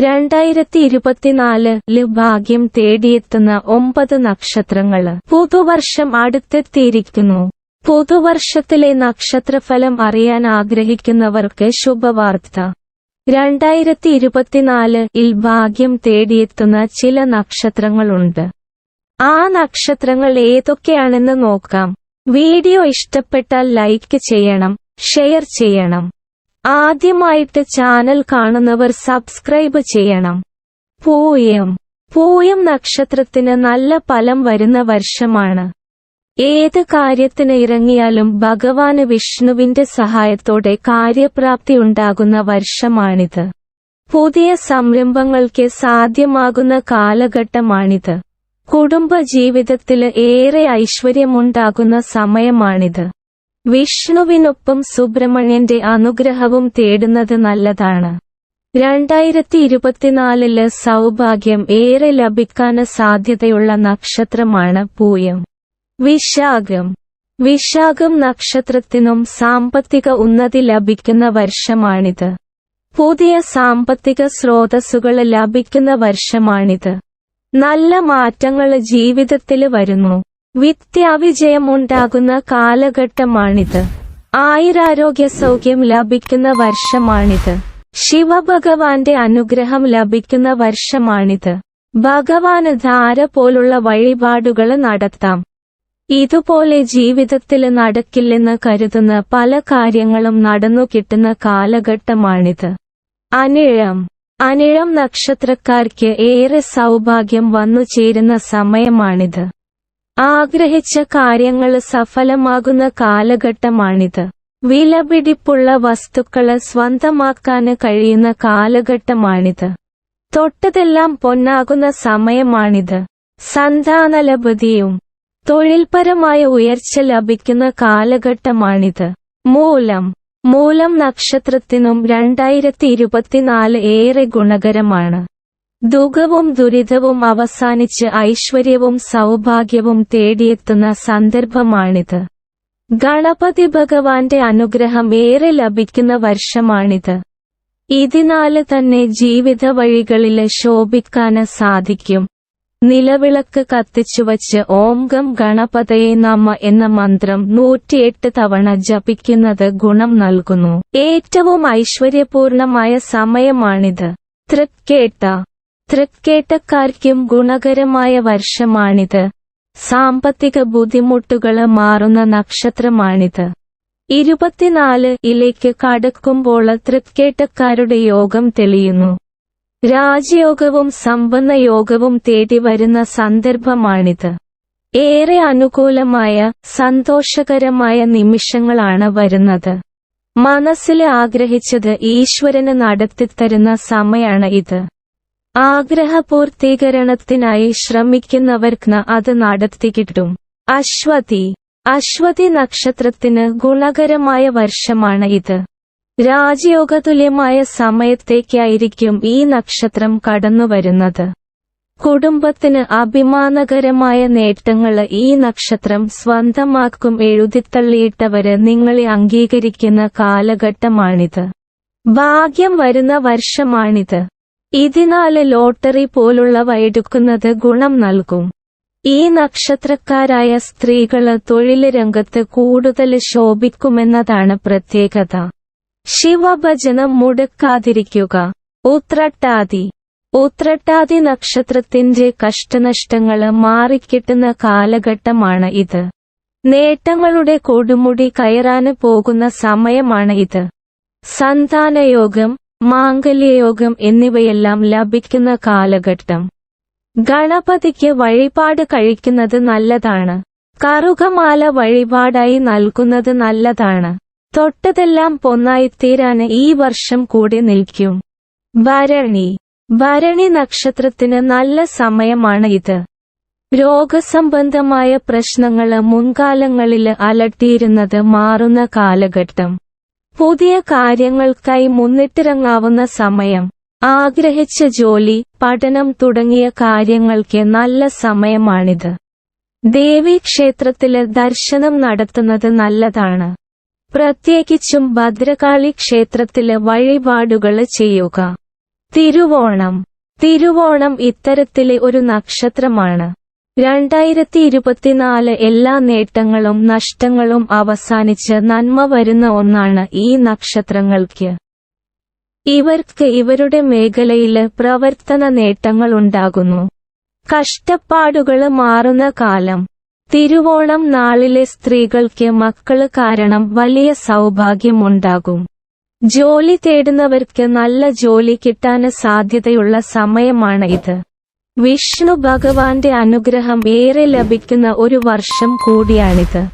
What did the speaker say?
രണ്ടായിരത്തി ഇരുപത്തിനാലിൽ ഭാഗ്യം തേടിയെത്തുന്ന ഒമ്പത് നക്ഷത്രങ്ങൾ. പുതുവർഷം അടുത്തെത്തിയിരിക്കുന്നു. പുതുവർഷത്തിലെ നക്ഷത്രഫലം അറിയാൻ ആഗ്രഹിക്കുന്നവർക്ക് ശുഭവാർത്ത. രണ്ടായിരത്തി ഇരുപത്തിനാല് ഇൽ ഭാഗ്യം തേടിയെത്തുന്ന ചില നക്ഷത്രങ്ങളുണ്ട്. ആ നക്ഷത്രങ്ങൾ ഏതൊക്കെയാണെന്ന് നോക്കാം. വീഡിയോ ഇഷ്ടപ്പെട്ടാൽ ലൈക്ക് ചെയ്യണം ഷെയർ ചെയ്യണം. ആദ്യമായിട്ട് ചാനൽ കാണുന്നവർ സബ്സ്ക്രൈബ് ചെയ്യണം. പൂയം. പൂയം നക്ഷത്രത്തിന് നല്ല ഫലം വരുന്ന വർഷമാണ്. ഏത് കാര്യത്തിന് ഇറങ്ങിയാലും ഭഗവാന് വിഷ്ണുവിന്റെ സഹായത്തോടെ കാര്യപ്രാപ്തി ഉണ്ടാകുന്ന വർഷമാണിത്. പുതിയ സംരംഭങ്ങൾക്ക് സാധ്യമാകുന്ന കാലഘട്ടമാണിത്. കുടുംബ ജീവിതത്തിൽ ഏറെ ഐശ്വര്യമുണ്ടാകുന്ന സമയമാണിത്. വിഷ്ണുവിനൊപ്പം സുബ്രഹ്മണ്യന്റെ അനുഗ്രഹവും തേടുന്നത് നല്ലതാണ്. രണ്ടായിരത്തി ഇരുപത്തിനാലിൽ സൗഭാഗ്യം ഏറെ ലഭിക്കാൻ സാധ്യതയുള്ള നക്ഷത്രമാണ് പൂയം. വിശാഖം. വിശാഖം നക്ഷത്രത്തിനും സാമ്പത്തിക ഉന്നതി ലഭിക്കുന്ന വർഷമാണിത്. പുതിയ സാമ്പത്തിക സ്രോതസ്സുകൾ ലഭിക്കുന്ന വർഷമാണിത്. നല്ല മാറ്റങ്ങൾ ജീവിതത്തിൽ വരുന്നു. വിദ്യാവിജയമുണ്ടാകുന്ന കാലഘട്ടമാണിത്. ആയുരാരോഗ്യ സൗഖ്യം ലഭിക്കുന്ന വർഷമാണിത്. ശിവഭഗവാന്റെ അനുഗ്രഹം ലഭിക്കുന്ന വർഷമാണിത്. ഭഗവാന് ധാര പോലുള്ള വഴിപാടുകൾ നടത്താം. ഇതുപോലെ ജീവിതത്തിൽ നടക്കില്ലെന്ന് കരുതുന്ന പല കാര്യങ്ങളും നടന്നു കിട്ടുന്ന കാലഘട്ടമാണിത്. അനിഴം. അനിഴം നക്ഷത്രക്കാർക്ക് ഏറെ സൗഭാഗ്യം വന്നു ചേരുന്ന സമയമാണിത്. ആഗ്രഹിച്ച കാര്യങ്ങൾ സഫലമാകുന്ന കാലഘട്ടമാണിത്. വിലപിടിപ്പുള്ള വസ്തുക്കൾ സ്വന്തമാക്കാൻ കഴിയുന്ന കാലഘട്ടമാണിത്. തൊട്ടതെല്ലാം പൊന്നാകുന്ന സമയമാണിത്. സന്താനലപതിയും തൊഴിൽപരമായ ഉയർച്ച ലഭിക്കുന്ന കാലഘട്ടമാണിത്. മൂലം മൂലം നക്ഷത്രത്തിനും രണ്ടായിരത്തി ഇരുപത്തിനാല് ഏറെ ഗുണകരമാണ്. ദുഃഖവും ദുരിതവും അവസാനിച്ച് ഐശ്വര്യവും സൗഭാഗ്യവും തേടിയെത്തുന്ന സന്ദർഭമാണിത്. ഗണപതി ഭഗവാന്റെ അനുഗ്രഹം ഏറെ ലഭിക്കുന്ന വർഷമാണിത്. ഇതിനാല് തന്നെ ജീവിത വഴികളിൽ ശോഭിക്കാന് സാധിക്കും. നിലവിളക്ക് കത്തിച്ചുവച്ച് ഓം ഗം ഗണപതയെ നമ എന്ന മന്ത്രം നൂറ്റിയെട്ട് തവണ ജപിക്കുന്നത് ഗുണം നൽകുന്നു. ഏറ്റവും ഐശ്വര്യപൂർണമായ സമയമാണിത്. തൃക്കേട്ട. തൃക്കേട്ടക്കാർക്കും ഗുണകരമായ വർഷമാണിത്. സാമ്പത്തിക ബുദ്ധിമുട്ടുകൾ മാറുന്ന നക്ഷത്രമാണിത്. ഇരുപത്തിനാല് ഇലേക്ക് കടക്കുമ്പോൾ തൃക്കേട്ടക്കാരുടെ യോഗം തെളിയുന്നു. രാജയോഗവും സമ്പന്ന യോഗവും തേടി വരുന്ന സന്ദർഭമാണിത്. ഏറെ അനുകൂലമായ സന്തോഷകരമായ നിമിഷങ്ങളാണ് വരുന്നത്. മനസ്സിൽ ആഗ്രഹിച്ചത് ഈശ്വരന് നടത്തിത്തരുന്ന സമയാണ് ഇത്. ആഗ്രഹപൂർത്തീകരണത്തിനായി ശ്രമിക്കുന്നവർക്ക് അത് നടത്തിക്കിട്ടും അശ്വതി. അശ്വതി നക്ഷത്രത്തിന് ഗുണകരമായ വർഷമാണ് ഇത്. രാജയോഗതുല്യമായ സമയത്തേക്കായിരിക്കും ഈ നക്ഷത്രം കടന്നുവരുന്നത്. കുടുംബത്തിന് അഭിമാനകരമായ നേട്ടങ്ങൾ ഈ നക്ഷത്രം സ്വന്തമാക്കും എഴുതിത്തള്ളിയിട്ടവര് നിങ്ങളെ അംഗീകരിക്കുന്ന കാലഘട്ടമാണിത്. ഭാഗ്യം വരുന്ന വർഷമാണിത്. ഇതിനാല് ലോട്ടറി പോലുള്ളവ എടുക്കുന്നത് ഗുണം നൽകും. ഈ നക്ഷത്രക്കാരായ സ്ത്രീകൾ തൊഴിൽ രംഗത്ത് കൂടുതൽ ശോഭിക്കുമെന്നതാണ് പ്രത്യേകത. ശിവഭജനം മുടക്കാതിരിക്കുക. ഉത്രട്ടാതി. ഉത്രട്ടാതി നക്ഷത്രത്തിന്റെ കഷ്ടനഷ്ടങ്ങൾ മാറിക്കിട്ടുന്ന കാലഘട്ടമാണ് ഇത്. നേട്ടങ്ങളുടെ കൊടുമുടി കയറാന് പോകുന്ന സമയമാണ് ഇത്. സന്താനയോഗം മാംഗല്യയോഗം എന്നിവയെല്ലാം ലഭിക്കുന്ന കാലഘട്ടം. ഗണപതിക്ക് വഴിപാട് കഴിക്കുന്നത് നല്ലതാണ്. കറുകമാല വഴിപാടായി നൽകുന്നത് നല്ലതാണ്. തൊട്ടതെല്ലാം പൊന്നായിത്തീരാന് ഈ വർഷം കൂടി നിൽക്കും. ഭരണി. ഭരണി നക്ഷത്രത്തിന് നല്ല സമയമാണ് ഇത്. രോഗസംബന്ധമായ പ്രശ്നങ്ങൾ മുൻകാലങ്ങളിൽ അലട്ടിയിരുന്നത് മാറുന്ന കാലഘട്ടം. പുതിയ കാര്യങ്ങൾക്കായി മുന്നിട്ടിറങ്ങാവുന്ന സമയം. ആഗ്രഹിച്ച ജോലി പഠനം തുടങ്ങിയ കാര്യങ്ങൾക്ക് നല്ല സമയമാണിത്. ദേവീക്ഷേത്രത്തിൽ ദർശനം നടത്തുന്നത് നല്ലതാണ്. പ്രത്യേകിച്ചും ഭദ്രകാളി ക്ഷേത്രത്തിൽ വഴിപാടുകൾ ചെയ്യുക. തിരുവോണം. തിരുവോണം ഇത്തരത്തിലെ ഒരു നക്ഷത്രമാണ്. രണ്ടായിരത്തി ഇരുപത്തിനാല് എല്ലാ നേട്ടങ്ങളും നഷ്ടങ്ങളും അവസാനിച്ച് നന്മ വരുന്ന ഒന്നാണ് ഈ നക്ഷത്രങ്ങൾക്ക്. ഇവർക്ക് ഇവരുടെ മേഖലയിൽ പ്രവർത്തന നേട്ടങ്ങളുണ്ടാകുന്നു. കഷ്ടപ്പാടുകൾ മാറുന്ന കാലം. തിരുവോണം നാളിലെ സ്ത്രീകൾക്ക് മക്കൾ കാരണം വലിയ സൗഭാഗ്യമുണ്ടാകും. ജോലി തേടുന്നവർക്ക് നല്ല ജോലി കിട്ടാന് സാധ്യതയുള്ള സമയമാണ് ഇത്. വിഷ്ണു ഭഗവാന്റെ അനുഗ്രഹം ഏറെ ലഭിക്കുന്ന ഒരു വർഷം കൂടിയാണിത്.